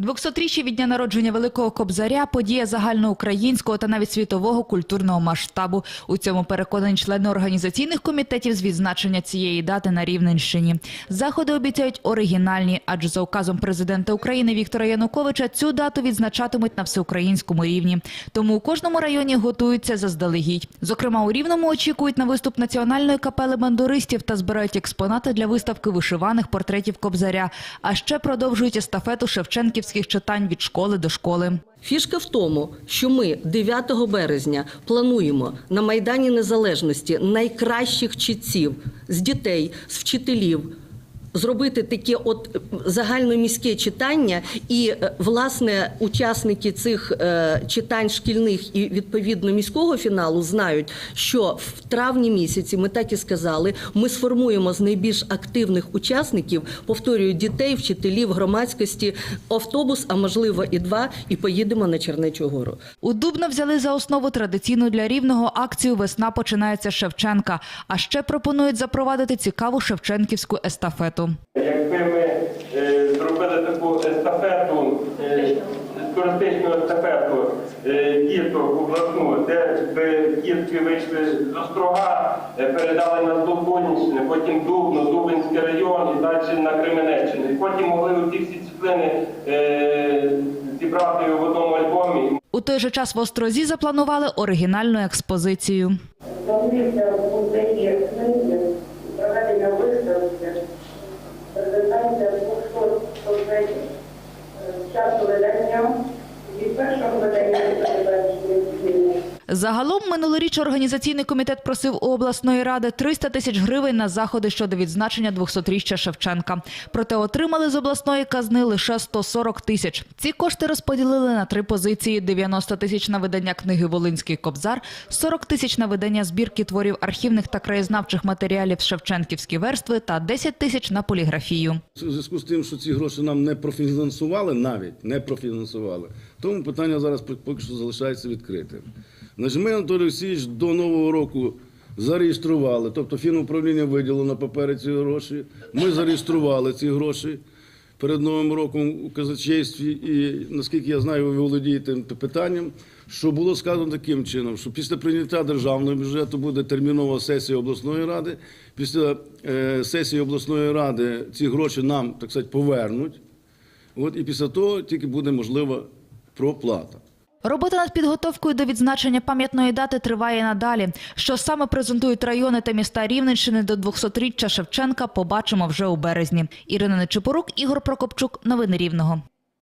200-річчя від дня народження Великого Кобзаря – подія загальноукраїнського та навіть світового культурного масштабу. У цьому переконані члени організаційних комітетів з відзначення цієї дати на Рівненщині. Заходи обіцяють оригінальні, адже за указом президента України Віктора Януковича цю дату відзначатимуть на всеукраїнському рівні. Тому у кожному районі готуються заздалегідь. Зокрема, у Рівному очікують на виступ національної капели бандуристів та збирають експонати для виставки вишиваних портретів Кобзаря. А ще продовжують естафету шевченківських читань від школи до школи. Фішка в тому, що ми 9 березня плануємо на Майдані Незалежності найкращих читців з дітей, з вчителів. Зробити таке от загальноміське читання, і е, власне учасники цих е, читань шкільних і відповідно міського фіналу знають, що в травні місяці ми так і сказали, ми сформуємо з найбільш активних учасників, повторюю, дітей, вчителів, громадськості, автобус, а можливо і два, і поїдемо на Чернечу гору. У Дубно взяли за основу традиційну для Рівного акцію «Весна починається Шевченка». А ще пропонують запровадити цікаву шевченківську естафету. Якби ми е, зробили таку естафету, е, туристичну естафету е, діток обласну, де би дітки вийшли з Острога, е, передали нас до Донеччини, потім Дубно, Дубинський район і далі на Кременеччину. І потім могли ці всі е, зібрати в одному альбомі. У той же час в Острозі запланували оригінальну експозицію. Планується в музеї видання від першого видання до передбачення. Загалом минулоріч організаційний комітет просив у обласної ради 300 тисяч гривень на заходи щодо відзначення 200-річчя Шевченка. Проте отримали з обласної казни лише 140 тисяч. Ці кошти розподілили на три позиції: 90 тисяч на видання книги Волинський кобзар, 40 тисяч на видання збірки творів архівних та краєзнавчих матеріалів Шевченківські верстви та 10 тисяч на поліграфію. У зв'язку з тим, що ці гроші нам не профінансували, навіть не профінансували, тому питання зараз поки що залишається відкритим. Значить, ми, Анатолій Олексійович, до Нового року зареєстрували, тобто фінуправління виділило на папері ці гроші. Ми зареєстрували ці гроші перед Новим роком у казначействі. І наскільки я знаю, ви володієте питанням, що було сказано таким чином, що після прийняття державного бюджету буде термінова сесія обласної ради. Після е, сесії обласної ради ці гроші нам, так сказати, повернуть. От, і після того тільки буде можлива проплата. Робота над підготовкою до відзначення пам'ятної дати триває надалі. Що саме презентують райони та міста Рівненщини до 200-річчя Шевченка, побачимо вже у березні. Ірина Нечипорук, Ігор Прокопчук. Новини Рівного.